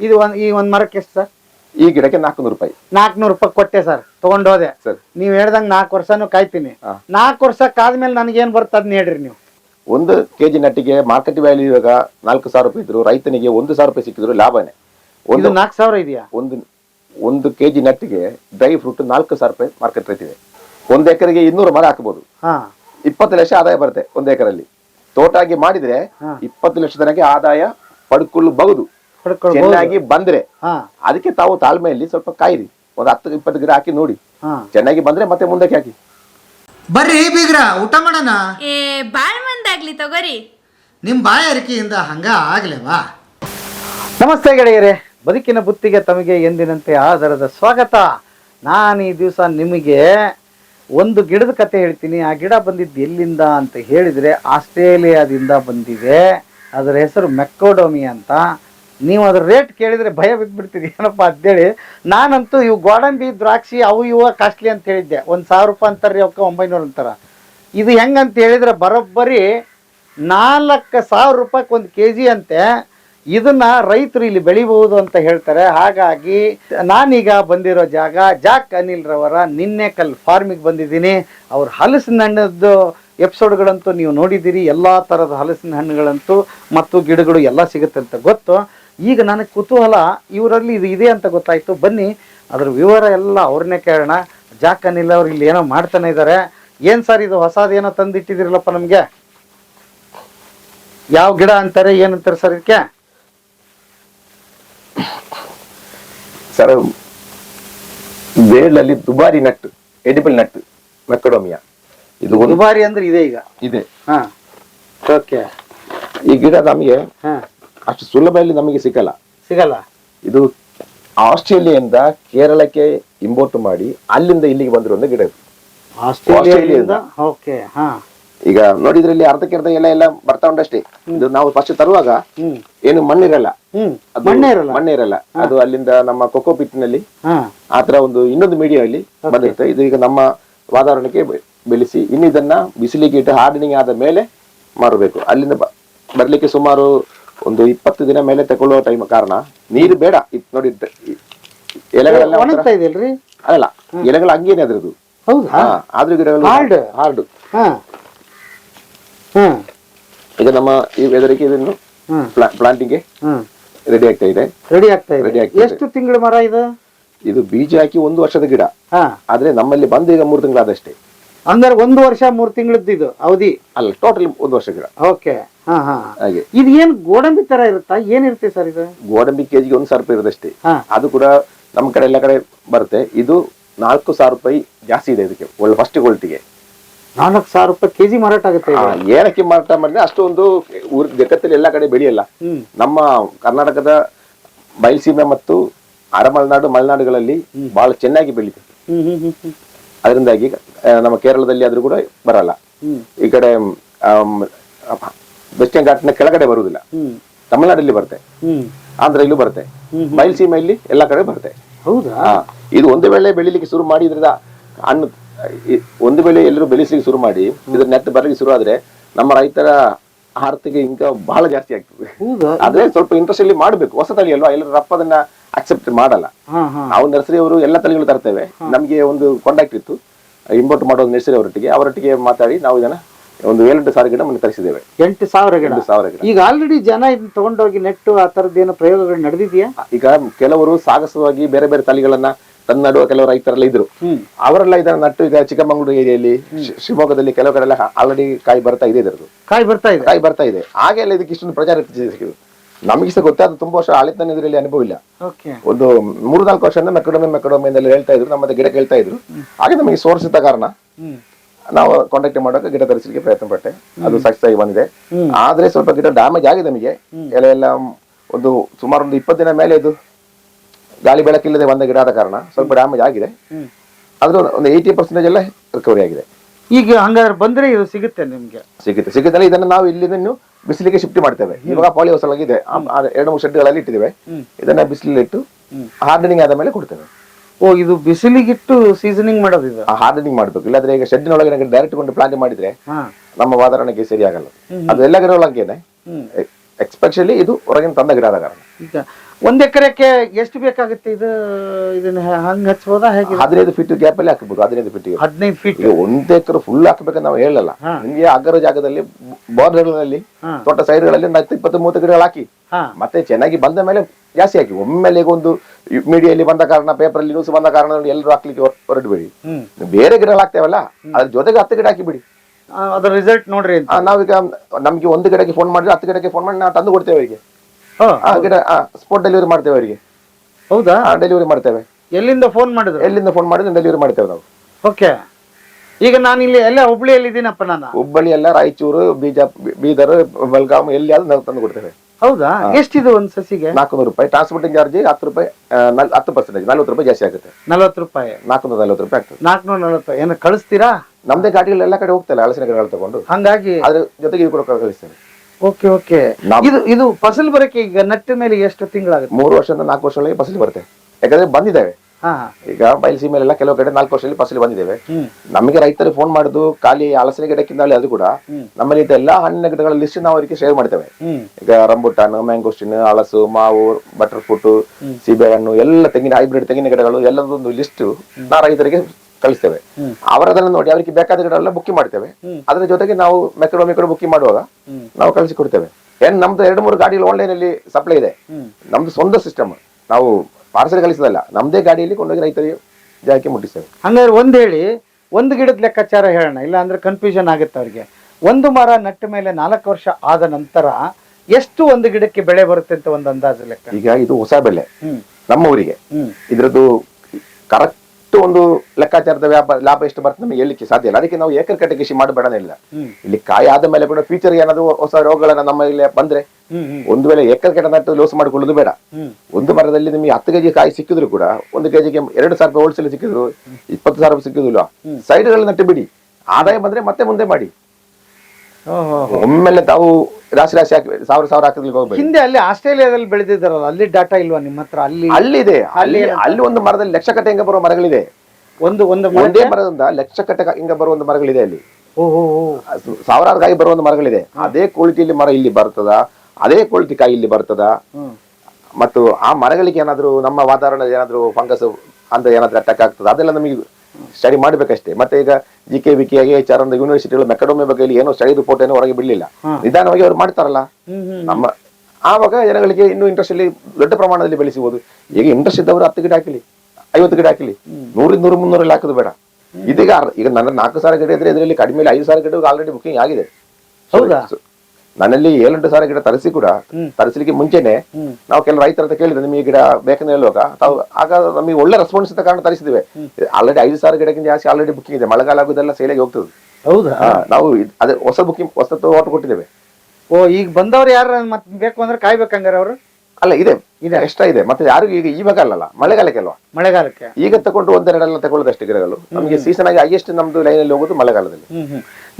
ಇದು ಒಂದ್ ಈ ಒಂದ್ ಮರಕ್ಕೆ ಎಷ್ಟು ಸರ್? ಈ ಗಿಡಕ್ಕೆ ನಾಲ್ಕುನೂರು ರೂಪಾಯಿ. ನಾಲ್ಕುನೂರು ರೂಪಾಯಿ ಕೊಟ್ಟೆ ಸರ್. ತಗೊಂಡೋದೆ ಸರ್. ನೀವ್ ಹೇಳ್ದಂಗ್ ನಾಲ್ಕು ವರ್ಷನು ಕಾಯ್ತೀನಿ. ಹಾ. ನಾಲ್ಕು ವರ್ಷ ಕಾದ್ಮೇಲೆ ನನಗೇನ್ ಬರ್ತದ ಅದ್ನ ಹೇಳ್ರಿ ನೀವು. ಒಂದು ಕೆಜಿ ನಟ್ಟಿಗೆ ಮಾರ್ಕೆಟ್ ವ್ಯಾಲ್ಯೂ ಇವಾಗ ನಾಲ್ಕು ಸಾವಿರ ರೂಪಾಯಿ ಇದ್ರು ರೈತನಿಗೆ ಒಂದು ಸಾವಿರ ರೂಪಾಯಿ ಸಿಕ್ಕಿದ್ರು ಲಾಭನೇ. ಇದು ಒಂದು ನಾಲ್ಕು ಸಾವಿರ ಇದೆಯಾ? ಒಂದು ಒಂದು ಕೆಜಿ ನಟ್ಟಿಗೆ ಡ್ರೈ ಫ್ರೂಟ್ ನಾಲ್ಕು ಸಾವಿರ ರೂಪಾಯಿ ಮಾರ್ಕೆಟ್ ರೇಟ್ ಇದೆ. ಒಂದು ಎಕರೆಗೆ ಇನ್ನೂರು ಮರ ಹಾಕಬಹುದು ಹಾ. ಇಪ್ಪತ್ತು ಲಕ್ಷ ಆದಾಯ ಬರುತ್ತೆ ಒಂದು ಎಕರಲ್ಲಿ. ತೋಟ ಆಗಿ ಮಾಡಿದ್ರೆ ಹಾ. ಇಪ್ಪತ್ತು ಲಕ್ಷ ತನಕ ಆದಾಯ ಪಡ್ಕೊಳ್ಳಬಹುದು. ಚೆನ್ನಾಗಿ ಬಂದ್ರೆ ಹಾ. ಅದಕ್ಕೆ ತಾವು ತಾಳ್ಮೆಯಲ್ಲಿ ಸ್ವಲ್ಪ ಕಾಯಿರಿ. ಒಂದು ಹತ್ತು ಇಪ್ಪತ್ತು ಗಿಡ ಹಾಕಿ ನೋಡಿ. ಹಾ. ಚೆನ್ನಾಗಿ ಬಂದ್ರೆ ಮತ್ತೆ ಮುಂದಕ್ಕೆ ಹಾಕಿ. ಬರ್ರಿ ಬೀಗ್ರ ಊಟ ಮಾಡೋಣ? ಏ ಬಾಳ್ ಮಂದಾಗ್ಲಿ ತಗೋರಿ. ನಿಮ್ಮ ಬಾಯಾರಿಕೆಯಿಂದ ಹಂಗ ಆಗ್ಲೇವಾ? ನಮಸ್ತೆ ಗೆಳೆಯರೇ. ಬದುಕಿನ ಬುತ್ತಿಗೆ ತಮಗೆ ಎಂದಿನಂತೆ ಆಧಾರದ ಸ್ವಾಗತ. ನಾನು ಈ ದಿವಸ ನಿಮಗೆ ಒಂದು ಗಿಡದ ಕತೆ ಹೇಳ್ತೀನಿ. ಆ ಗಿಡ ಬಂದಿದ್ದು ಎಲ್ಲಿಂದ ಅಂತ ಹೇಳಿದರೆ ಆಸ್ಟ್ರೇಲಿಯಾದಿಂದ ಬಂದಿದೆ. ಅದರ ಹೆಸರು ಮೆಕ್ಕೋಡೋಮಿ ಅಂತ. ನೀವು ಅದ್ರ ರೇಟ್ ಕೇಳಿದರೆ ಭಯ ಬಿದ್ದುಬಿಡ್ತೀರಿ ಏನಪ್ಪ ಅಂತೇಳಿ, ನಾನಂತೂ ಇವು ಗೋಡಂಬಿ, ದ್ರಾಕ್ಷಿ ಅವು ಇವು ಕಾಸ್ಟ್ಲಿ ಅಂತ ಹೇಳಿದ್ದೆ. ಒಂದು ಸಾವಿರ ರೂಪಾಯಿ ಅಂತಾರೆ ಅವಕ್ಕೆ ಒಂಬೈನೂರು ಅಂತಾರೆ. ಇದು ಹೆಂಗಂತ ಹೇಳಿದ್ರೆ ಬರೋಬ್ಬರಿ ನಾಲ್ಕು ಸಾವಿರ ರೂಪಾಯಿಗೆ ಒಂದು ಕೆ ಜಿ ಅಂತೆ. ಇದನ್ನ ರೈತರು ಇಲ್ಲಿ ಬೆಳಿಬಹುದು ಅಂತ ಹೇಳ್ತಾರೆ. ಹಾಗಾಗಿ ನಾನೀಗ ಬಂದಿರೋ ಜಾಗ ಜಾಕ್ ಅನಿಲ್ ರವರ ನಿನ್ನೆಕಲ್ ಫಾರ್ಮಿಗೆ ಬಂದಿದ್ದೀನಿ. ಅವ್ರ ಹಲಸಿನ ಹಣ್ಣದ್ದು ಎಪಿಸೋಡ್ಗಳಂತೂ ನೀವು ನೋಡಿದ್ದೀರಿ. ಎಲ್ಲ ಥರದ ಹಲಸಿನ ಹಣ್ಣುಗಳಂತೂ ಮತ್ತು ಗಿಡಗಳು ಎಲ್ಲ ಸಿಗುತ್ತೆ ಅಂತ ಗೊತ್ತು. ಈಗ ನನಗೆ ಕುತೂಹಲ ಇವರಲ್ಲಿ ಇದು ಇದೆ ಅಂತ ಗೊತ್ತಾಯಿತು. ಬನ್ನಿ ಅದ್ರ ವಿವರ ಎಲ್ಲ ಅವ್ರನ್ನೇ ಕೇಳೋಣ. ಜಾಕ್ ಅನಿಲ್ ಅವ್ರು ಇಲ್ಲಿ ಏನೋ ಮಾಡ್ತಾನೆ ಇದ್ದಾರೆ ಏನು ಸರ್ ಇದು ಹೊಸದೇನೋ ತಂದಿಟ್ಟಿದ್ದೀರಲ್ಲಪ್ಪ ನಮಗೆ? ಯಾವ ಗಿಡ ಅಂತಾರೆ ಏನಂತಾರೆ ಸರ್ ಇದಕ್ಕೆ ಸರ್ ಬೇಲಲ್ಲಿ ದುಬಾರಿ ನಟ್ ಎಡಿಬಲ್ ನಟ್ ಮೆಕಡೋಮಿಯಾ ಇದು ದುಬಾರಿ ಅಂದ್ರೆ ಇದೆ ಈಗ. ಇದೆ. ಹಾ. ಓಕೆ. ಈ ಗಿಡ ನಮಗೆ ಹಾ. ಅಷ್ಟು ಸುಲಭದಲ್ಲಿ ನಮಗೆ ಸಿಗಲ್ಲ. ಸಿಗಲ್ಲ. ಇದು ಆಸ್ಟ್ರೇಲಿಯಿಂದ ಕೇರಳಕ್ಕೆ ಇಂಪೋರ್ಟ್ ಮಾಡಿ ಅಲ್ಲಿಂದ ಇಲ್ಲಿಗೆ ಬಂದಿರುವ ಗಿಡ ಇದು. ಆಸ್ಟ್ರೇಲಿಯಾದಿಂದ ಓಕೆ ಹಾ. ಈಗ ನೋಡಿದ್ರಲ್ಲಿ ಅರ್ಧಕ್ಕೆ ಅರ್ಧ ಎಲ್ಲ ಎಲ್ಲ ಬರ್ತಾ ಉಂಟಷ್ಟೇ. ಇದು ನಾವು ಫಸ್ಟ್ ತರುವಾಗ ಹ್ಮ್. ಏನು ಮಣ್ಣಿರಲ್ಲ. ಹ್ಮ್. ಅದು ಮಣ್ಣೇ ಇರಲ್ಲ ಮಣ್ಣೇ ಇರಲ್ಲ ಅದು ಅಲ್ಲಿಂದ ನಮ್ಮ ಕೊಕೋ ನಲ್ಲಿ ಹಾ. ಆತರ ಒಂದು ಇನ್ನೊಂದು ಮೀಡಿಯಾ ಅಲ್ಲಿ ಬಂದಿರುತ್ತೆ. ಇದು ಈಗ ನಮ್ಮ ವಾತಾವರಣಕ್ಕೆ ಬೆ- ಬೆಳೆಸಿ ಇನ್ನು ಇದನ್ನ ಬಿಸಿಲಿಗೆ ಇಟ್ಟು ಹಾರ್ಡನಿಂಗ್ ಆದ ಮೇಲೆ ಮಾರಬೇಕು. ಅಲ್ಲಿಂದ ಬ- ಬರ್ಲಿಕ್ಕೆ ಸುಮಾರು ಒಂದು ಇಪ್ಪತ್ತು ದಿನ ಮೇಲೆ ತಗೊಳ್ಳುವ ಟೈಮ್ ಕಾರಣ ನೀರು ಬೇಡ. ನೋಡಿ ಎಲೆಗಳೆಲ್ಲ ಒಣಗ್ತಾ ಇದೆಯಲ್ರಿ? ಅಲ್ಲ ಎಲೆಗಳು ಹಂಗೇನೆ ಅದ್ರದ್ದು. ಹೌದಾ? ಆದ್ರೂ ಗಿಡಗಳು? ಹಾರ್ಡ್ ಹ್ಮ್. ಈಗ ನಮ್ಮ ಈ ವೆದರಿಗೆ ಇದನ್ನು ಹ್ಮ್. ಪ್ಲಾಂಟಿಂಗ್ ಹ್ಮ್. ರೆಡಿ ಆಗ್ತಾ ಇದೆ. ರೆಡಿ ಆಗ್ತಾ ಇದೆ. ಆಗ್ತಾ. ಎಷ್ಟು ತಿಂಗಳು ಮರ ಇದು? ಇದು ಬೀಜ ಹಾಕಿ ಒಂದು ವರ್ಷದ ಗಿಡ. ಹಾ. ಆದ್ರೆ ನಮ್ಮಲ್ಲಿ ಬಂದು ಈಗ ಮೂರು ತಿಂಗಳಾದಷ್ಟೇ. ಅಂದ್ರೆ ಒಂದು ವರ್ಷ ಮೂರು ತಿಂಗಳದ್ದು ಇದು ಅವಧಿ. ಅಲ್ಲ ಟೋಟಲ್ ಒಂದು ವರ್ಷ ಗಿಡ. ಓಕೆ ಹಾಗೆ. ಇದು ಏನ್ ಗೋಡಂಬಿ ತರ ಇರುತ್ತಾ? ಏನಿರುತ್ತೆ ಸರ್ ಇದು? ಗೋಡಂಬಿ ಕೆಜಿಗೆ ಒಂದು ಸಾವಿರ ರೂಪಾಯಿ ಇರುತ್ತೆ ಅದು ಕೂಡ ನಮ್ಮ ಕಡೆ ಎಲ್ಲ ಕಡೆ ಬರುತ್ತೆ. ಇದು ನಾಲ್ಕು ಸಾವಿರ ರೂಪಾಯಿ ಜಾಸ್ತಿ ಇದೆ ಇದಕ್ಕೆ. ಒಳ್ಳೆ ಫಸ್ಟ್ ಕ್ವಾಲಿಟಿಗೆ ನಾಲ್ಕು ಸಾವಿರ ರೂಪಾಯಿ ಕೆಜಿ ಮಾರಾಟ ಆಗುತ್ತೆ ಏನಕ್ಕೆ ಮಾರಾಟ ಮಾಡಿದ್ರೆ ಅಷ್ಟೊಂದು ಊರ್ ಜಗತ್ತಲ್ಲಿ ಎಲ್ಲ ಕಡೆ ಬೆಳೆಯಲ್ಲ. ನಮ್ಮ ಕರ್ನಾಟಕದ ಬಯಲುಸೀಮೆ ಮತ್ತು ಅರಮಲೆನಾಡು ಮಲೆನಾಡುಗಳಲ್ಲಿ ಬಹಳ ಚೆನ್ನಾಗಿ ಬೆಳೀತದೆ. ಅದರಿಂದಾಗಿ ನಮ್ಮ ಕೇರಳದಲ್ಲಿ ಆದ್ರೂ ಕೂಡ ಬರಲ್ಲ. ಈ ಕಡೆ ವೆಸ್ಟರ್ನ್ ಘಾಟ್ನ ಕೆಳಗಡೆ ಬರುವುದಿಲ್ಲ. ತಮಿಳುನಾಡಲ್ಲಿ ಬರುತ್ತೆ. ಹ್ಮ್. ಆಂಧ್ರಲ್ಲೂ ಬರುತ್ತೆ. ಬಯಲುಸೀಮೆಯಲ್ಲಿ ಎಲ್ಲ ಕಡೆ ಬರುತ್ತೆ. ಹೌದಾ? ಇದು ಒಂದು ವೇಳೆ ಬೆಳಿಲಿಕ್ಕೆ ಶುರು ಮಾಡಿ ಇದ್ರದ ಹಣ್ಣು ಒಂದು ವೇಳೆ ಎಲ್ಲರೂ ಬೆಳೆಸಲಿಕ್ಕೆ ಶುರು ಮಾಡಿ ಇದ್ರ ನೆಟ್ ಬರಲಿಕ್ಕೆ ಶುರು ಆದ್ರೆ ನಮ್ಮ ರೈತರ ಆರ್ಥಿಕ ಇಂಕ ಬಹಳ ಜಾಸ್ತಿ ಆಗ್ತದೆ. ಆದ್ರೆ ಸ್ವಲ್ಪ ಇಂಟ್ರೆಸ್ಟ್ ಅಲ್ಲಿ ಮಾಡ್ಬೇಕು. ಹೊಸ ತಳಿ ಅಲ್ವಾ? ಎಲ್ಲರೂ ರಪ್ಪ ಅದನ್ನ ಅಕ್ಸೆಪ್ಟ್ ಮಾಡಲ್ಲ. ನಾವು ನರ್ಸರಿ ಅವರು ಎಲ್ಲ ತಳಿಗಳು ತರ್ತೇವೆ. ನಮಗೆ ಒಂದು ಕಾಂಟ್ಯಾಕ್ಟ್ ಇತ್ತು. ಇಂಪೋರ್ಟ್ ಮಾಡೋದು ನರ್ಸರಿ ಅವರೊಟ್ಟಿಗೆ. ಅವರೊಟ್ಟಿಗೆ ಮಾತಾಡಿ ನಾವು ಇದನ್ನ ಒಂದು ಏಳೆಂಟು ಸಾವಿರ ಗಿಡ ಮೊನ್ನೆ ತರಿಸಿದ್ದೇವೆ. ಎಂಟು ಸಾವಿರ ಗಿಡ? ಎಂಟು ಸಾವಿರ ಗಿಡ. ಈಗ ಆಲ್ರೆಡಿ ಜನ ಇದನ್ನ ತಗೊಂಡೋಗಿ ನೆಟ್ಟು ಆ ತರದ್ದು ಏನೋ ಪ್ರಯೋಗಗಳು ನಡೆದಿದೆಯಾ? ಈಗ ಕೆಲವರು ಸಾಗಸವಾಗಿ ಬೇರೆ ಬೇರೆ ತಳಿಗಳನ್ನ ತಂದು ನಡುವ ಕೆಲವು ರೈತರೆಲ್ಲ ಇದ್ರು. ಅವರೆಲ್ಲ ಇದನ್ನ ನಟ್ಟು ಈಗ ಚಿಕ್ಕಮಗಳೂರು ಏರಿಯಲ್ಲಿ ಶಿವಮೊಗ್ಗದಲ್ಲಿ ಕೆಲವು ಕಡೆ ಎಲ್ಲ ಆಲ್ರೆಡಿ ಕಾಯಿ ಬರ್ತಾ ಇದೆ ಇದರದ್ದು. ಕಾಯಿ ಬರ್ತಾ ಇದೆ? ಕಾಯಿ ಬರ್ತಾ ಇದೆ. ಹಾಗೆ ಎಲ್ಲ ಇದಕ್ಕೆ ಇಷ್ಟೊಂದು ಪ್ರಚಾರ ನಮಗೆ ಸಹ ಗೊತ್ತಾದ ತುಂಬಾ ವರ್ಷ ಆಳಿತನ ಇದರಲ್ಲಿ ಅನುಭವ ಇಲ್ಲ. ಒಂದು ಮೂರು ನಾಲ್ಕು ವರ್ಷದಿಂದ ಮೆಕಡೊಮೆ ಮೆಕಡೊಮೆ ಹೇಳ್ತಾ ಇದ್ರು ನಮ್ಮ ಗಿಡ ಕೇಳ್ತಾ ಇದ್ರು. ಹಾಗೆ ನಮಗೆ ಸೋರ್ಸ್ ಇದ್ದ ಕಾರಣ ನಾವು ಕಾಂಟ್ಯಾಕ್ಟ್ ಮಾಡೋಕೆ ಗಿಡ ತರಿಸಲಿಕ್ಕೆ ಪ್ರಯತ್ನ ಪಟ್ಟೆ ಅದು ಸಕ್ಸಸ್ ಆಗಿ ಬಂದಿದೆ ಆದ್ರೆ ಸ್ವಲ್ಪ ಗಿಡ ಡ್ಯಾಮೇಜ್ ಆಗಿದೆ ನಮಗೆ. ಎಲೆ ಎಲ್ಲ ಒಂದು ಸುಮಾರು ಒಂದು ಇಪ್ಪತ್ತು ದಿನ ಮೇಲೆ ಇದು ಗಾಳಿ ಬೆಳಕಿಲ್ಲದೆ ಬಂದ ಗಿಡ ಆದ ಕಾರಣ ಸ್ವಲ್ಪ ಡ್ಯಾಮೇಜ್ ಆಗಿದೆ. ಅದು ಆದ್ರೂ ಒಂದು ಏಯ್ಟಿ ಪರ್ಸೆಂಟೇಜ್ ಎಲ್ಲ ರಿಕವರಿ ಆಗಿದೆ. ಈಗ ಹಂಗಾದ್ರೆ ಬಂದ್ರೆ ಇದು ಸಿಗುತ್ತೆ ನಿಮ್ಗೆ? ಸಿಗುತ್ತೆ. ಸಿಗುತ್ತೆ ಇದನ್ನ ನಾವು ಇಲ್ಲಿಂದ ಇದನ್ನು ಬಿಸಿಲಿಗೆ ಶಿಫ್ಟ್ ಮಾಡ್ತೇವೆ. ಇವಾಗ ಪಾಲಿ ಹೌಸ್ ಆ ಎರಡು ಮೂರು ಶೆಡ್ಗಳಲ್ಲಿ ಇಟ್ಟಿದ್ದೇವೆ. ಇದನ್ನ ಬಿಸಿಲಲ್ಲಿ ಇಟ್ಟು ಹಾರ್ಡನಿಂಗ್ ಆದ ಮೇಲೆ ಕೊಡ್ತೇವೆ. ಓ ಇದು ಬಿಸಿಲಿಗಿಟ್ಟು ಸೀಸನಿಂಗ್ ಮಾಡೋದು ಇದು. ಹಾರ್ಡನಿಂಗ್ ಮಾಡ್ಬೇಕು. ಇಲ್ಲಾಂದ್ರೆ ಈಗ ಶೆಡ್ಡಿನೊಳಗೆ ಡೈರೆಕ್ಟ್ ಕೊಂಡು ಪ್ಲಾಂಟ್ ಮಾಡಿದ್ರೆ ನಮ್ಮ ವಾತಾವರಣಕ್ಕೆ ಸರಿ ಆಗಲ್ಲ ಅದು ಎಲ್ಲ ಹಂಗೇನೆ ಎಕ್ಸ್ಪೆಷಲಿ ಇದು. ಹೊರಗಿನ ತಂದ ಗಿಡ ಆದ ಕಾರಣ ಈಗ ಒಂದ್ ಎಕರೆಕ್ಕೆ ಎಷ್ಟು ಬೇಕಾಗುತ್ತೆ ಇದು ಇದನ್ನ ಹಂಗ ಹಚ್ಬೋದಾ ಹೇಗೆ? ಹದಿನೈದು ಫೀಟ್ ಗ್ಯಾಪ್ ಅಲ್ಲಿ ಹಾಕಬಹುದು ಹದಿನೈದು ಫೀಟ್ ಹದಿನೈದು ಫೀಟ್ ಒಂದ್ ಎಕರೆ ಫುಲ್ ಹಾಕ್ಬೇಕಂತ ನಾವು ಹೇಳಲ್ಲ. ಹಿಂಗೆ ನಿಮ್ಗೆ ಅಗರ ಜಾಗದಲ್ಲಿ ಬಾರ್ಡರ್ಗಳಲ್ಲಿ. ತೋಟ ಸೈಡ್ಗಳಲ್ಲಿ ಹತ್ತು ಇಪ್ಪತ್ತು ಮೂವತ್ತು ಗಿಡಗಳು ಹಾಕಿ. ಮತ್ತೆ ಚೆನ್ನಾಗಿ ಬಂದ ಮೇಲೆ ಜಾಸ್ತಿ ಹಾಕಿ. ಒಮ್ಮೆಲೆ ಈಗ ಒಂದು ಮೀಡಿಯಲ್ಲಿ ಬಂದ ಕಾರಣ ಪೇಪರ್ ಅಲ್ಲಿ ನ್ಯೂಸ್ ಬಂದ ಕಾರಣ ಎಲ್ಲರೂ ಹಾಕ್ಲಿಕ್ಕೆ ಹೊರಟು ಬಿಡಿ ಹ್ಮ್. ಬೇರೆ ಗಿಡಗಳು ಹಾಕ್ತೇವಲ್ಲ ಅದ್ರ ಜೊತೆಗೆ ಹತ್ತು ಗಿಡ ಹಾಕಿ ಬಿಡಿ ಆ, ಅದ್ರ ರಿಸಲ್ಟ್ ನೋಡ್ರಿ ನಾವೀಗ ನಮ್ಗೆ ಒಂದು ಗಿಡಕ್ಕೆ ಫೋನ್ ಮಾಡಿದ್ರೆ ಹತ್ತು ಗಿಡಕ್ಕೆ ಫೋನ್ ಮಾಡಿ ನಾವು ತಂದು ಕೊಡ್ತೇವೆ ಅವರಿಗೆ. ಗಿಡ ಸ್ಪಾಟ್ ಡೆಲಿವರಿ ಮಾಡ್ತೇವೆ ಅವರಿಗೆ. ಹೌದಾ? ಡೆಲಿವರಿ ಮಾಡ್ತೇವೆ. ಎಲ್ಲಿಂದ ಫೋನ್ ಮಾಡಿದ್ರು? ಎಲ್ಲಿಂದ ಫೋನ್ ಮಾಡಿದ್ರೆ ಡೆಲಿವರಿ ಮಾಡ್ತೇವೆ ನಾವು. ಓಕೆ ಈಗ ನಾನು ಇಲ್ಲಿ ಎಲ್ಲ ಹುಬ್ಳಿಯಲ್ಲಿ ಇದ್ದೀನಪ್ಪ ನಾನು. ಹುಬ್ಬಳ್ಳಿ ಎಲ್ಲ ರಾಯಚೂರು ಬೀಜ ಬೀದರ್ ಬೆಳಗಾಮ್ ಎಲ್ಲಿ ಆದ್ರೂ ನಾವು ತಂದು ಕೊಡ್ತೇವೆ. ಹೌದಾ? ಎಷ್ಟಿದೆ ಒಂದ್ ಸಸಿಗೆ? ನಾಲ್ಕುನೂರು ರೂಪಾಯಿ. ಟ್ರಾನ್ಸ್ಪೋರ್ಟಿಂಗ್ ಚಾರ್ಜ್ ಹತ್ತು ರೂಪಾಯಿ ಆ, ನಲ್- ಹತ್ತು ಪರ್ಸೆಂಟೇಜ್ ನಲ್ವತ್ತು ರೂಪಾಯಿ ಜಾಸ್ತಿ ಆಗುತ್ತೆ. ನಲ್ವತ್ತು ರೂಪಾಯಿ. ನಾಲ್ಕುನೂರ ನಲ್ವತ್ತು ರೂಪಾಯಿ ಆಗ್ತದೆ. ನಾಲ್ಕುನೂರ ನಲ್ವತ್ತು ಏನು ಕಳಿಸ್ತೀರಾ? ನಮ್ದೇ ಗಾಡಿಗಳು ಎಲ್ಲ ಕಡೆ ಹೋಗ್ತಲ್ಲ ಹಲಸಿನ ಗಿಡಗಳು ತಗೊಂಡು. ಹಂಗಾಗಿ ಅದ್ರ ಜೊತೆಗೆ ಇದು ಕೂಡ ಕಳಿಸ್ತೇನೆ ಓಕೆ ಓಕೆ. ನಾವ್- ಇದು ಇದು ಫಸಲ್ ಬರಕ್ಕೆ ಈಗ ನಟ್ಟ ಮೇಲೆ ಎಷ್ಟು ತಿಂಗಳಾಗುತ್ತೆ? ಮೂರು ವರ್ಷದಿಂದ ನಾಲ್ಕು ವರ್ಷಗಳಿಗೆ ಫಸಲು ಬರುತ್ತೆ. ಯಾಕಂದ್ರೆ ಬಂದಿದ್ದೇವೆ. ಈಗ ಬಯಲುಸೀಮೆಲೆಲ್ಲ ಕೆಲವು ಕಡೆ ನಾಲ್ಕು ವರ್ಷದಲ್ಲಿ ಫಸಲು ಬಂದಿದ್ದೇವೆ. ನಮಗೆ ರೈತರು ಫೋನ್ ಮಾಡುದು ಖಾಲಿ ಹಲಸಿನ ಗಿಡಕ್ಕಿಂತ ಅದು ಕೂಡ. ನಮ್ಮಲ್ಲಿ ಎಲ್ಲಾ ಹಣ್ಣಿನ ಗಿಡಗಳ ಲಿಸ್ಟ್ ನಾವು ಅವರಿಗೆ ಶೇರ್ ಮಾಡ್ತೇವೆ. ಈಗ ರಂಬುಟಾನ್ ಮ್ಯಾಂಗೋಸ್ಟಿನ್ ಹಲಸು ಮಾವು ಬಟರ್ ಫ್ರೂಟ್ ಸೀಬೆಹಣ್ಣು ಎಲ್ಲ ತೆಂಗಿನ ಹೈಬ್ರಿಡ್ ತೆಂಗಿನ ಗಿಡಗಳು ಎಲ್ಲದೊಂದು ಲಿಸ್ಟ್ ನಾ ರೈತರಿಗೆ ಕಳಿಸ್ತೇವೆ. ಅವರ ಅವರದನ್ನ ನೋಡಿ ಅವರಿಗೆ ಬೇಕಾದ ಗಿಡಗಳೆಲ್ಲ ಬುಕ್ಕಿ ಮಾಡ್ತೇವೆ. ಅದರ ಜೊತೆಗೆ ನಾವು ಮೆಕ್ರೋ ಮೆಕ್ರೋ ಬುಕ್ಕಿ ಮಾಡುವಾಗ ನಾವು ಕಳಿಸಿ ಕೊಡ್ತೇವೆ. ಏನ್ ನಮ್ದು ಎರಡು ಮೂರು ಗಾಡಿಗಳು ಆನ್ಲೈನ್ ಅಲ್ಲಿ ಸಪ್ಲೈ ಇದೆ. ನಮ್ದು ಸ್ವಂತ ಸಿಸ್ಟಮ್ ನಾವು ಪಾರ್ಸಲ್ ಕಳಿಸೋದಲ್ಲ ನಮ್ದೇ ಗಾಡಿಯಲ್ಲಿ ಕೊಂಡೋಗಿ ರೈತರಿಗೆ ಜಾಗಕ್ಕೆ ಮುಟ್ಟಿಸ್ತೇವೆ. ಹಂಗಾದ್ರೆ ಒಂದು ಹೇಳಿ ಒಂದು ಗಿಡದ ಲೆಕ್ಕಾಚಾರ ಹೇಳೋಣ ಇಲ್ಲ ಅಂದ್ರೆ ಕನ್ಫ್ಯೂಷನ್ ಆಗುತ್ತೆ ಅವ್ರಿಗೆ. ಒಂದು ಮರ ನೆಟ್ಟ ಮೇಲೆ ನಾಲ್ಕು ವರ್ಷ ಆದ ನಂತರ ಎಷ್ಟು ಒಂದು ಗಿಡಕ್ಕೆ ಬೆಳೆ ಬರುತ್ತೆ ಅಂತ ಒಂದು ಅಂದಾಜು ಲೆಕ್ಕ? ಈಗ ಇದು ಹೊಸ ಬೆಲೆ ನಮ್ಮ ಊರಿಗೆ. ಇದ್ರದ್ದು ಕರೆಕ್ಟ್ ಒಂದು ಲೆಕ್ಕಾಚಾರದ ವ್ಯಾಪಾರ ಲಾಭ ಎಷ್ಟು ಬರ್ತದೆ ನಮಗೆ ಹೇಳಲಿಕ್ಕೆ ಸಾಧ್ಯ ಇಲ್ಲ. ಅದಕ್ಕೆ ನಾವು ಏಕರ್ ಕಟ್ಟೆ ಕೃಷಿ ಮಾಡಬೇಡ ಇಲ್ಲ. ಇಲ್ಲಿ ಕಾಯಿ ಆದ ಮೇಲೆ ಕೂಡ ಫ್ಯೂಚರ್ ಏನಾದ್ರು ಹೊಸ ರೋಗಗಳನ್ನ ನಮ್ಮ ಇಲ್ಲಿ ಬಂದ್ರೆ ಒಂದು ವೇಳೆ ಏಕರ್ ಕಟ್ಟೆ ನಟ್ಟು ಲೋಸ್ ಮಾಡಿಕೊಳ್ಳೋದು ಬೇಡ. ಒಂದು ಮರದಲ್ಲಿ ನಿಮಗೆ ಹತ್ತು ಕೆಜಿ ಕಾಯಿ ಸಿಕ್ಕಿದ್ರು ಕೂಡ ಒಂದು ಕೆಜಿಗೆ ಎರಡು ಸಾವಿರ ರೂಪಾಯಿ ಹೋಲ್ಸೇಲ್ ಸಿಕ್ಕಿದ್ರು ಇಪ್ಪತ್ತು ಸಾವಿರ ರೂಪಾಯಿ ಸಿಕ್ಕಿದ್ರು ಸೈಡ್ಗಳಲ್ಲಿ ನಟ್ಟು ಬಿಡಿ. ಆದಾಯ ಬಂದ್ರೆ ಮತ್ತೆ ಮುಂದೆ ಮಾಡಿ. ಒಮ್ಮೆಲೆ ತಾವು ರಾಶಿ ರಾಶಿ ಹಾಕಿ ಸಾವಿರ ಸಾವಿರ ಹಾಕಿದ್ಲಿಕ್ಕೆ ಹೋಗ್ಬೇಕು ಹಿಂದೆ ಅಲ್ಲಿ ಆಸ್ಟ್ರೇಲಿಯಾದಲ್ಲಿ ಬೆಳೆದಿದ್ದಾರಲ್ಲ ಅಲ್ಲಿ ಡಾಟಾ ಇಲ್ವಾ ನಿಮ್ಮ ಹತ್ರ? ಅಲ್ಲಿ ಅಲ್ಲಿದೆ. ಅಲ್ಲಿ ಅಲ್ಲಿ ಒಂದು ಮರದಲ್ಲಿ ಲಕ್ಷ ಕಟ್ಟೆ ಹಿಂಗ ಬರುವ ಮರಗಳಿದೆ. ಒಂದು ಒಂದು ಒಂದೇ ಮರದಿಂದ ಲಕ್ಷ ಕಟ್ಟೆ ಹಿಂಗ ಬರುವ ಒಂದು ಮರಗಳಿದೆ ಅಲ್ಲಿ. ಸಾವಿರಾರು ಕಾಯಿ ಬರುವ ಒಂದು ಮರಗಳಿದೆ. ಅದೇ ಕ್ವಾಲಿಟಿಯಲ್ಲಿ ಮರ ಇಲ್ಲಿ ಬರ್ತದ ಅದೇ ಕ್ವಾಲಿಟಿ ಕಾಯಿ ಇಲ್ಲಿ ಬರ್ತದ. ಮತ್ತು ಆ ಮರಗಳಿಗೆ ಏನಾದ್ರು ನಮ್ಮ ವಾತಾವರಣದ ಏನಾದ್ರು ಫಂಗಸ್ ಅಂತ ಏನಾದ್ರು ಅಟ್ಯಾಕ್ ಆಗ್ತದೆ ಅದೆಲ್ಲ ನಮಗೆ ಸ್ಟಡಿ ಮಾಡಬೇಕಷ್ಟೇ. ಮತ್ತೆ ಈಗ G K V K H R ಯೂನಿವರ್ಸಿಟಿಗಳು ಮೆಕಡೋಮಿ ಬಗ್ಗೆ ಏನೋ ಸ್ಟಡಿ ರಿಪೋರ್ಟ್ ಏನೋ ಹೊರಗೆ ಬಿಡಲಿಲ್ಲ. ನಿಧಾನವಾಗಿ ಅವ್ರು ಮಾಡ್ತಾರಲ್ಲ. ನಮ್ಮ ಆವಾಗ ಜನಗಳಿಗೆ ಇನ್ನೂ ಇಂಟ್ರೆಸ್ಟ್ ಅಲ್ಲಿ ದೊಡ್ಡ ಪ್ರಮಾಣದಲ್ಲಿ ಬೆಳೆಸಬಹುದು. ಈಗ ಇಂಟ್ರೆಸ್ಟ್ ಇದ್ದವರು ಹತ್ತು ಗಿಡ ಹಾಕಲಿ ಐವತ್ತು ಗಿಡ ಹಾಕಲಿ ನೂರಿಂದ ನೂರು ಮುನ್ನೂರಲ್ಲಿ ಹಾಕೋದು ಬೇಡ. ಇದೀಗ ಈಗ ನನ್ನ ನಾಲ್ಕು ಸಾವಿರ ಗಿಡ ಇದ್ರೆ ಇದರಲ್ಲಿ ಕಡಿಮೆ ಐದು ಸಾವಿರ ಗಿಡ ಆಲ್ರೆಡಿ ಬುಕಿಂಗ್ ಆಗಿದೆ. ಹೌದಾ? ನನ್ನಲ್ಲಿ ಏಳೆಂಟು ಸಾವಿರ ಗಿಡ ತರಿಸಿ ಕೂಡ. ತರಿಸಲಿಕ್ಕೆ ಮುಂಚೆನೆ ನಾವು ಕೆಲವು ರೈತರ ಹತ್ರ ಕೇಳಿದ್ರೆ ನಿಮಗೆ ಗಿಡ ಬೇಕಂತ ಹೇಳುವಾಗ ತಾವು ಆಗ ನಮಗೆ ಒಳ್ಳೆ ರೆಸ್ಪಾನ್ಸ್ ಅಂತ ಕಾರಣ ತರಿಸಿದ್ದೇವೆ ಆಲ್ರೆಡಿ ಐದು ಸಾವಿರ ಗಿಡಕ್ಕಿಂತ ಜಾಸ್ತಿ ಆಲ್ರೆಡಿ ಬುಕ್ಕಿಂಗ್ ಇದೆ. ಮಳೆಗಾಲ ಆಗುದೆಲ್ಲ ಸೇಲಾಗಿ ಹೋಗ್ತದೆ. ಹೌದಾ? ನಾವು ಅದೇ ಹೊಸ ಬುಕ್ಕಿಂಗ್ ಹೊಸ ಆರ್ಡರ್ ಕೊಟ್ಟಿದ್ದೇವೆ. ಓ ಈಗ ಬಂದವ್ರು ಯಾರು ಮತ್ತೆ ಬೇಕು ಅಂದ್ರೆ ಕಾಯ್ಬೇಕಂಗಾರೆ ಅವರು? ಅಲ್ಲ ಇದೆ. ಇದೆ. ಎಷ್ಟ ಇದೆ. ಮತ್ತೆ ಯಾರಿಗೂ ಈಗ ಇವಾಗ ಅಲ್ಲಲ್ಲ ಮಳೆಗಾಲಕ್ಕೆ ಅಲ್ವಾ? ಮಳೆಗಾಲಕ್ಕೆ. ಈಗ ತಗೊಂಡು ಒಂದೆರಡೆಲ್ಲ ತಗೊಳ್ಳೋದಷ್ಟು ಗಿಡಗಳು. ನಮಗೆ ಸೀಸನ್ ಆಗಿ ಹೈಯೆಸ್ಟ್ ನಮ್ದು ಲೈನ್ ಅಲ್ಲಿ ಹೋಗೋದು ಮಳೆಗಾಲದಲ್ಲಿ.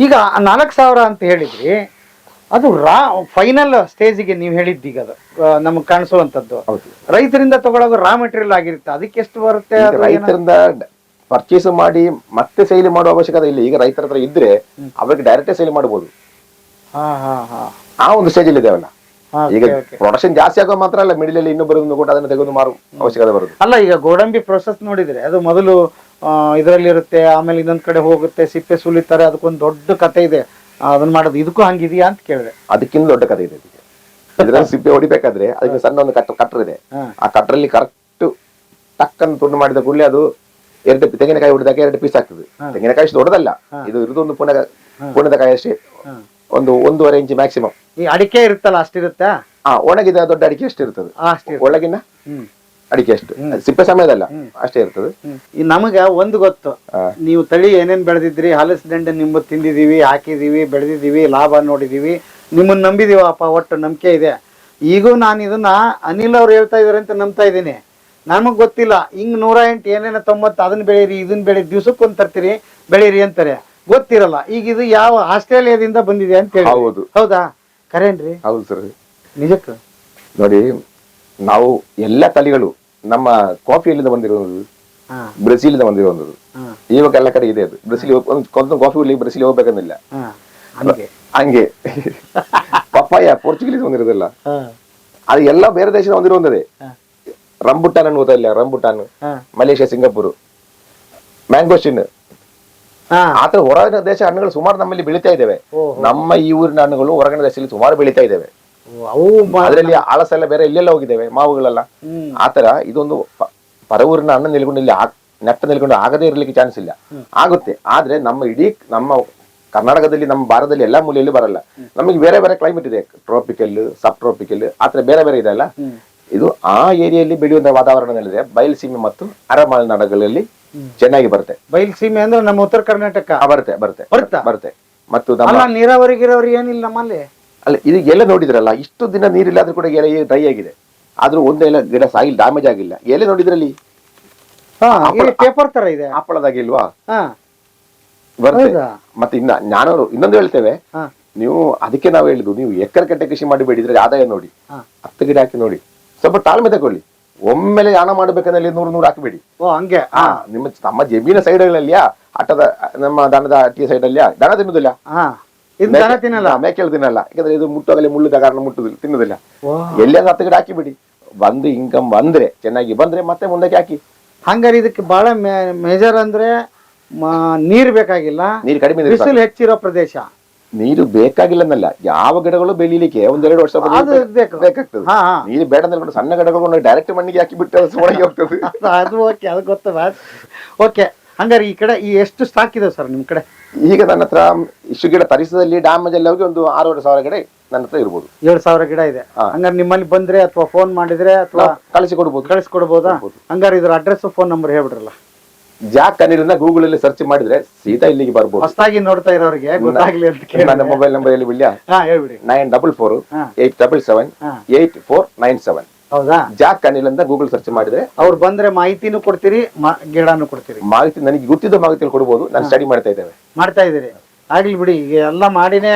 ಈಗ ನಾಲ್ಕು ಸಾವಿರ ಅಂತ ಹೇಳಿದ್ರಿ. ಅದು ರಾ ಫೈನಲ್ ಸ್ಟೇಜಿಗೆ ನೀವು ಹೇಳಿದ್ದೀಗ ಅದು. ನಮಗೆ ಕಾಣಿಸುವಂತದ್ದು. ರೈತರಿಂದ ತಗೊಳ್ಳೋದು ರಾ ಮೆಟೀರಿಯಲ್ ಆಗಿರುತ್ತೆ. ಅದಕ್ಕೆ ಎಷ್ಟು ಬರುತ್ತೆ? ರೈತರಿಂದ ಪರ್ಚೇಸ್ ಮಾಡಿ ಮತ್ತೆ ಸೇಲ್ ಮಾಡುವ ಅವಶ್ಯಕತೆ ಇಲ್ಲ. ಈಗ ರೈತರ ಹತ್ರ ಇದ್ರೆ ಅವರಿಗೆ ಡೈರೆಕ್ಟ್ ಸೇಲ್ ಮಾಡಬಹುದು ಹಾ ಹಾ ಹಾ. ಆ ಒಂದು ಸ್ಟೇಜ್ ಅಲ್ಲಿ ಇದಾವಲ್ಲ ಈಗ. ಪ್ರೊಡಕ್ಷನ್ ಜಾಸ್ತಿ ಆಗೋ ಮಾತ್ರ ಅಲ್ಲ ಮಿಡಿಲ್ ಅಲ್ಲಿ ಇನ್ನೊಬ್ಬರನ್ನು ಕೂಡ ಅದನ್ನ ತೆಗೆದು ಮಾರು ಅವಶ್ಯಕತೆ ಬರುತ್ತೆ ಅಲ್ಲ ಈಗ ಗೋಡಂಬಿ ಪ್ರೊಸೆಸ್ ನೋಡಿದ್ರೆ ಅದು ಮೊದಲು ಇದರಲ್ಲಿ ಇರುತ್ತೆ ಆಮೇಲೆ ಇನ್ನೊಂದ್ ಕಡೆ ಹೋಗುತ್ತೆ ಸಿಪ್ಪೆ ಸುಲಿತಾರೆ ಅದಕ್ಕೊಂದು ದೊಡ್ಡ ಕತೆ ಇದೆ. ಅದನ್ನ ಮಾಡೋದು ಇದಕ್ಕೂ ಹಂಗಿದೆಯಾ ಅಂತ ಕೇಳಿದೆ. ಅದಕ್ಕಿಂತ ದೊಡ್ಡ ಕಥೆ ಇದೆ ಇದಕ್ಕೆ. ಇದ್ರಲ್ಲಿ ಸಿಪ್ಪೆ ಹೊಡಿಬೇಕಾದ್ರೆ ಅದಕ್ಕೆ ಸಣ್ಣ ಒಂದು ಕಟ್ಟ ಕಟ್ರ ಇದೆ. ಆ ಕಟ್ರಲ್ಲಿ ಕರೆಕ್ಟ್ ಟಕ್ಕನ್ನು ತುಂಡು ಮಾಡಿದ ಕೂಡಲೇ ಅದು ಎರಡು ತೆಂಗಿನಕಾಯಿ ಹೊಡೆದಾಗ ಎರಡು ಪೀಸ್ ಆಗ್ತದೆ. ತೆಂಗಿನಕಾಯಿ ಅಷ್ಟು ದೊಡ್ಡದಲ್ಲ. ಇದು ಇರುದು ಒಂದು ಪುಣ ಕಾಯಿ ಅಷ್ಟೇ. ಒಂದು ಒಂದೂವರೆ ಇಂಚು ಮ್ಯಾಕ್ಸಿಮಮ್ ಈ ಅಡಿಕೆ ಇರುತ್ತಲ್ಲ ಅಷ್ಟಿರುತ್ತಾ? ಆ ಒಣಗಿದ ದೊಡ್ಡ ಅಡಿಕೆ ಅಷ್ಟು ಇರ್ತದೆ ಆ, ಅಷ್ಟಿರುತ್ತೆ. ಒಳಗಿನ ಹ್ಮ್. ಅಡಿಕೆ ಅಷ್ಟು. ಸಿಪ್ಪೆ ಸಮಯದಲ್ಲ ಅಷ್ಟೇ ಇರ್ತದೆ. ಈ ನಮಗ ಒಂದು ಗೊತ್ತು. ನೀವು ತಳಿ ಏನೇನ್ ಬೆಳೆದಿದ್ರಿ ಹಲಸ ದಂಡೆ ನಿಂಬು ತಿಂದಿದೀವಿ ಹಾಕಿದೀವಿ ಬೆಳೆದಿದೀವಿ ಲಾಭ ನೋಡಿದೀವಿ ನಿಮ್ಮನ್ನ ನಂಬಿದೀವಪ್ಪ ಒಟ್ಟು ನಂಬಿಕೆ ಇದೆ. ಈಗೂ ನಾನು ಇದನ್ನ ಅನಿಲ್ ಅವ್ರು ಹೇಳ್ತಾ ಇದಾರೆ ಅಂತ ನಂಬ್ತಾ ಇದ್ದೀನಿ. ನಮಗ್ ಗೊತ್ತಿಲ್ಲ ಹಿಂಗ್ ನೂರ ಎಂಟು ಏನೇನ ತೊಂಬತ್ತು ಅದನ್ನ ಬೆಳೀರಿ ಇದನ್ನ ಬೆಳಿ ದಿವ್ಸಕ್ಕೆ ಒಂದ್ ತರ್ತೀರಿ ಬೆಳೀರಿ ಅಂತಾರೆ. ಗೊತ್ತಿರಲ್ಲ ಈಗ ಇದು ಯಾವ ಆಸ್ಟ್ರೇಲಿಯಾದಿಂದ ಬಂದಿದೆ ಅಂತ ಹೇಳಿ. ಹೌದು. ಹೌದಾ? ಕರೆನ್ರಿ. ಹೌದು ಸರ್. ನಿಜಕ್ಕೆ? ನೋಡಿ ನಾವು ಎಲ್ಲ ತಳಿಗಳು ನಮ್ಮ ಕಾಫಿಯಲ್ಲಿಂದ ಬಂದಿರೋದು ಬ್ರೆಜಿಲ್ ಬ್ರೆಜಿಲಿಂದ ಬಂದಿರೋದು ಇವಾಗ ಎಲ್ಲ ಕಡೆ ಇದೆ ಅದು. ಬ್ರೆಜಿಲ್ ಒಂದು ಕಾಫಿ ಇಲ್ಲಿ ಬ್ರೆಜಿಲ್ ಹೋಗ್ಬೇಕಂದಿಲ್ಲ. ಹಂಗೆ. ಪಪ್ಪಾಯ ಪೋರ್ಚುಗೀಸ್ ಬಂದಿರೋದಿಲ್ಲ ಅದು ಎಲ್ಲ ಬೇರೆ ದೇಶದ ಹಾ. ರಂಬುಟಾನ್ ಅನ್ನು ಗೊತ್ತಿಲ್ಲ ರಂಬುಟಾನ್. Malaysia Singapore. ಮ್ಯಾಂಗೋಸ್ಟಿನ್ ಚಿನ್ ಆತರ ಹೊರಗಿನ ದೇಶ ಹಣ್ಣುಗಳು ಸುಮಾರು ನಮ್ಮಲ್ಲಿ ಬೆಳೀತಾ ಇದ್ದೇವೆ. ನಮ್ಮ ಈ ಊರಿನ ಹಣ್ಣುಗಳು ಹೊರಗಿನ ದೇಶದಲ್ಲಿ ಸುಮಾರು ಬೆಳೀತಾ ಇದ್ದೇವೆ. ಅವು ಅದರಲ್ಲಿ ಆಳಸ ಎಲ್ಲ ಬೇರೆ ಇಲ್ಲೆಲ್ಲ ಹೋಗಿದ್ದೇವೆ ಮಾವುಗಳೆಲ್ಲ. ಆತರ ಇದೊಂದು ಪರವೂರಿನ ಅಣ್ಣ ನಿಲ್ಕೊಂಡು ಇಲ್ಲಿ ನೆಟ್ಟ ನಿಲ್ಕೊಂಡು ಆಗದೇ ಇರ್ಲಿಕ್ಕೆ ಚಾನ್ಸ್ ಇಲ್ಲ. ಆಗುತ್ತೆ. ಆದ್ರೆ ನಮ್ಮ ಇಡೀ ನಮ್ಮ ಕರ್ನಾಟಕದಲ್ಲಿ ನಮ್ಮ ಭಾರತದಲ್ಲಿ ಎಲ್ಲಾ ಮೂಲೆಯಲ್ಲಿ ಬರಲ್ಲ. ನಮಗೆ ಬೇರೆ ಬೇರೆ ಕ್ಲೈಮೇಟ್ ಇದೆ. ಟ್ರಾಪಿಕಲ್ ಸಬ್ ಟ್ರಾಪಿಕಲ್ ಆತರ ಬೇರೆ ಬೇರೆ ಇದೆ ಅಲ್ಲ? ಇದು ಆ ಏರಿಯಲ್ಲಿ ಬೆಳೆಯುವಂತ ವಾತಾವರಣದಲ್ಲಿದೆ. ಬಯಲುಸೀಮೆ ಮತ್ತು ಅರಮಲೆನಾಡುಗಳಲ್ಲಿ ಚೆನ್ನಾಗಿ ಬರುತ್ತೆ. ಬಯಲುಸೀಮೆ ಅಂದ್ರೆ ನಮ್ಮ ಉತ್ತರ ಕರ್ನಾಟಕ? ಆ, ಬರುತ್ತೆ ಬರುತ್ತೆ ಬರುತ್ತೆ? ಮತ್ತು ನಮ್ಮ ನೀರಾವರಿ ಗಿರಾವರಿ ಏನಿಲ್ಲ ನಮ್ಮಲ್ಲಿ? ಅಲ್ಲ ಇದು ಎಲ್ಲ ನೋಡಿದ್ರಲ್ಲ ಇಷ್ಟು ದಿನ ನೀರಿಲ್ಲಾದ್ರೂ ಕೂಡ ಎಲೆ ಡ್ರೈ ಆಗಿದೆ. ಆದ್ರೂ ಒಂದು ಎಲೆ ಗಿಡ ಸಾಗಿಲ್ ಡ್ಯಾಮೇಜ್ ಆಗಿಲ್ಲ. ಎಲೆ ನೋಡಿದ್ರಲ್ಲಿ? ಪೇಪರ್ ತರ ಇದೆ. ಹಪ್ಪಳದಾಗಿಲ್ವಾ? ಮತ್ತೆ ಇನ್ನ ನಾನು ಇನ್ನೊಂದು ಹೇಳ್ತೇವೆ. ನೀವು ಅದಕ್ಕೆ ನಾವು ಹೇಳುದು ನೀವು ಎಕರೆ ಕಟ್ಟೆ ಕೃಷಿ ಮಾಡಿ ಬೇಡಿದ್ರೆ ಆದಾಯ ನೋಡಿ. ಹತ್ತು ಗಿಡ ಹಾಕಿ ನೋಡಿ. ಸ್ವಲ್ಪ ತಾಳ್ಮೆ ತಗೊಳ್ಳಿ. ಒಮ್ಮೆಲೆ ಯಾಣ ಮಾಡ್ಬೇಕಂದ್ರೆ ನೂರು ನೂರು ಹಾಕಬೇಡಿ. ಹಂಗೆ. ಹಾ ನಿಮ್ಮ ತಮ್ಮ ಜಮೀನ ಸೈಡ್ಗಳಲ್ಲಿಯಾ ಆಟದ ನಮ್ಮ ದನದ ಅಟ್ಟಿಯ ಸೈಡ್ ಅಲ್ಲಿಯಾ? ದನ ತಿನ್ನುದಿಲ್ಲ? ಇದು ದನ ತಿನ್ನಲ್ಲ. ಯಾಕಂದ್ರೆ ಇದು ಮುಟ್ಟೋಗಲಿ ಮುಳ್ಳುದ ಕಾರಣ ಮುಟ್ಟುದಿಲ್ಲ ತಿನ್ನುದಿಲ್ಲ. ಎಲ್ಲ ಹತ್ತು ಗಿಡ ಹಾಕಿ ಬಿಡಿ. ಬಂದು ಇನ್ಕಮ್ ಬಂದ್ರೆ ಚೆನ್ನಾಗಿ ಬಂದ್ರೆ ಮತ್ತೆ ಮುಂದಕ್ಕೆ ಹಾಕಿ. ಹಂಗಾರೆ ಇದಕ್ಕೆ ಬಹಳ ಮೇಜರ್ ಅಂದ್ರೆ ನೀರು ಬೇಕಾಗಿಲ್ಲ. ನೀರು ಕಡಿಮೆ ಬಿಸಿಲು ಹೆಚ್ಚಿರೋ ಪ್ರದೇಶ. ನೀರು ಬೇಕಾಗಿಲ್ಲ ಅನ್ನಲ್ಲ. ಯಾವ ಗಿಡಗಳು ಬೆಳಿಲಿಕ್ಕೆ? ಒಂದೆರಡು ವರ್ಷ. ಬೇಕಾಗ್ತದೆ. ನೀರು ಬೇಡ ಸಣ್ಣ ಗಿಡಗಳು ಡೈರೆಕ್ಟ್ ಮಣ್ಣಿಗೆ ಹಾಕಿ ಬಿಟ್ಟು ಹೋಗ್ತದೆ. ಅದು- ಅದು ಓಕೆ ಅದು ಗೊತ್ತದ ಓಕೆ ಹಂಗಾರೆ ಈ ಕಡೆ ಈ ಎಷ್ಟು ಸ್ಟಾಕ್ ಇದೆ ಸರ್ ನಿಮ್ ಕಡೆ? ಈಗ ನನ್ನ ಹತ್ರ ಇಷ್ಟು ಗಿಡ ಪರಿಸರದಲ್ಲಿ ಡ್ಯಾಮೇಜ್ ಅಲ್ಲಿ ಹೋಗಿ ಒಂದು ಆರೂವರೆ ಸಾವಿರ ಗಿಡ ನನ್ನ ಹತ್ರ ಇರ್ಬೋದು. ಏಳು ಸಾವಿರ ಗಿಡ ಇದೆ. ಹಾ. ಹಂಗಾರೆ ನಿಮ್ಮಲ್ಲಿ ಬಂದ್ರೆ ಅಥವಾ ಫೋನ್ ಮಾಡಿದ್ರೆ ಅಥವಾ ಕಳಿಸಿ ಕೊಡ್ಬೋದು. ಕಳಿಸ್ಕೊಡ್ಬೋದಾ? ಹಂಗಾರೆ ಇದ್ರ ಅಡ್ರೆಸ್ ಫೋನ್ ನಂಬರ್ ಹೇಳ್ಬಿಡ್ರಲ್ಲ. ಜಾಕ್ ಅನ್ನಿಲಿಂದ ಗೂಗಲ್ ಅಲ್ಲಿ ಸರ್ಚ್ ಮಾಡಿದ್ರೆ ಸೀತಾ ಇಲ್ಲಿಗೆ ಬರ್ಬೋದು. ಹೊಸದಾಗಿ ನೋಡ್ತಾ ಇರೋರಿಗೆ ಗೊತ್ತಾಗ್ಲಿ ಅಂತ ಕೇಳಿ ನನ್ನ ಮೊಬೈಲ್ ನಂಬರ್ ಎಲ್ಲಿ ಬಿಡ್ಯಾ? ಹಾ ಹೇಳ್ಬಿಡಿ. ನೈನ್ ಡಬಲ್ ಫೋರ್ ಹಾ. ಏಟ್ ಡಬಲ್ ಸೆವೆನ್ ಹಾ. ಏಟ್ ಫೋರ್ ನೈನ್ ಸೆವೆನ್ ಹೌದಾ? ಜಾಕ್ ಅನಿಲ್ ಅಂತ ಗೂಗಲ್ ಸರ್ಚ್ ಮಾಡಿದ್ರೆ ಅವ್ರು ಬಂದ್ರೆ ಮಾಹಿತಿನೂ ಕೊಡ್ತೀರಿ ಗಿಡಾನು ಕೊಡ್ತೀರಿ. ಮಾಹಿತಿ ನನಗೆ ಗೊತ್ತಿದ್ದ ಮಾಹಿತಿ ಕೊಡ್ಬೋದು. ನಾನು ಸ್ಟಡಿ ಮಾಡ್ತಾ ಇದ್ದೇವೆ. ಮಾಡ್ತಾ ಇದ್ದೀರಿ. ಆಗ್ಲಿ ಬಿಡಿ ಈಗ ಎಲ್ಲ ಮಾಡಿನೇ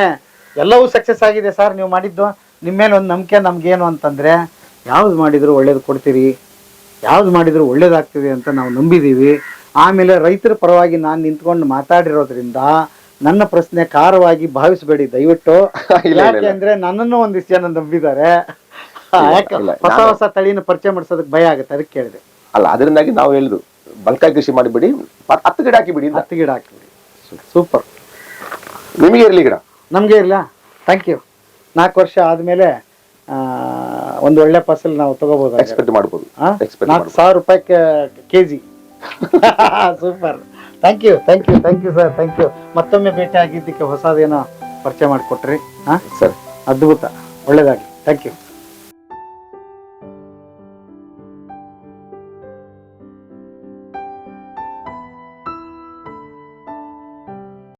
ಎಲ್ಲವೂ ಸಕ್ಸಸ್ ಆಗಿದೆ ಸರ್ ನೀವು ಮಾಡಿದ್ದು. ನಿಮ್ಮ ಮೇಲೆ ಒಂದು ನಂಬಿಕೆ ನಮ್ಗೇನು ಅಂತಂದ್ರೆ ಯಾವ್ದು ಮಾಡಿದ್ರು ಒಳ್ಳೇದು ಕೊಡ್ತೀರಿ ಯಾವ್ದು ಮಾಡಿದ್ರು ಒಳ್ಳೇದಾಗ್ತಿದೆ ಅಂತ ನಾವು ನಂಬಿದೀವಿ. ಆಮೇಲೆ ರೈತರ ಪರವಾಗಿ ನಾನು ನಿಂತ್ಕೊಂಡು ಮಾತಾಡಿರೋದ್ರಿಂದ ನನ್ನ ಪ್ರಶ್ನೆ ಕಾರವಾಗಿ ಭಾವಿಸಬೇಡಿ. ದಯವಿಟ್ಟು. ಯಾಕೆ ಅಂದ್ರೆ ನನ್ನನ್ನು ಒಂದಿಷ್ಟು ಜನ ನಂಬಿದ್ದಾರೆ. ಹೊಸ ಹೊಸ ತಳಿನ ಪರಿಚಯ ಮಾಡಿಸೋದಕ್ಕೆ ಭಯ ಆಗುತ್ತೆ ಅದಕ್ಕೆ ಕೇಳಿದೆ. ಅಲ್ಲ ಅದರಿಂದಾಗಿ ನಾವು ಹೇಳುದು ಬಲ್ಕಾಗಿ ಕೃಷಿ ಮಾಡಿಬಿಡಿ ಹತ್ತು ಗಿಡ ಹಾಕಿಬಿಡಿ. ಹತ್ತು ಗಿಡ ಹಾಕಿಬಿಡಿ. ಸೂಪರ್ ನಿಮಗೆ ಇರಲಿ ಗಿಡ? ನಮಗೆ ಇರಲಿಲ್ಲ ಥ್ಯಾಂಕ್ ಯು ನಾಲ್ಕು ವರ್ಷ ಆದಮೇಲೆ ಒಂದು ಒಳ್ಳೆ ಫಸಲ್ ನಾವು ತಗೋಬೋದು. ಎಕ್ಸ್ಪೆಕ್ಟ್ ಮಾಡ್ಬೋದು. ಎಕ್ಸ್ಪೆಕ್ಟ್ ನಾಲ್ಕು ಸಾವಿರ ರೂಪಾಯಿ K G super thank you thank you thank you sir thank you ಮತ್ತೊಮ್ಮೆ ಭೇಟಿ ಆಗಿದ್ದಕ್ಕೆ ಹೊಸದೇನೋ ಪರಿಚಯ ಮಾಡಿಕೊಟ್ರಿ ಹಾಂ ಸರ್. ಅದ್ಭುತ. ಒಳ್ಳೇದಾಗಿ ಥ್ಯಾಂಕ್ ಯು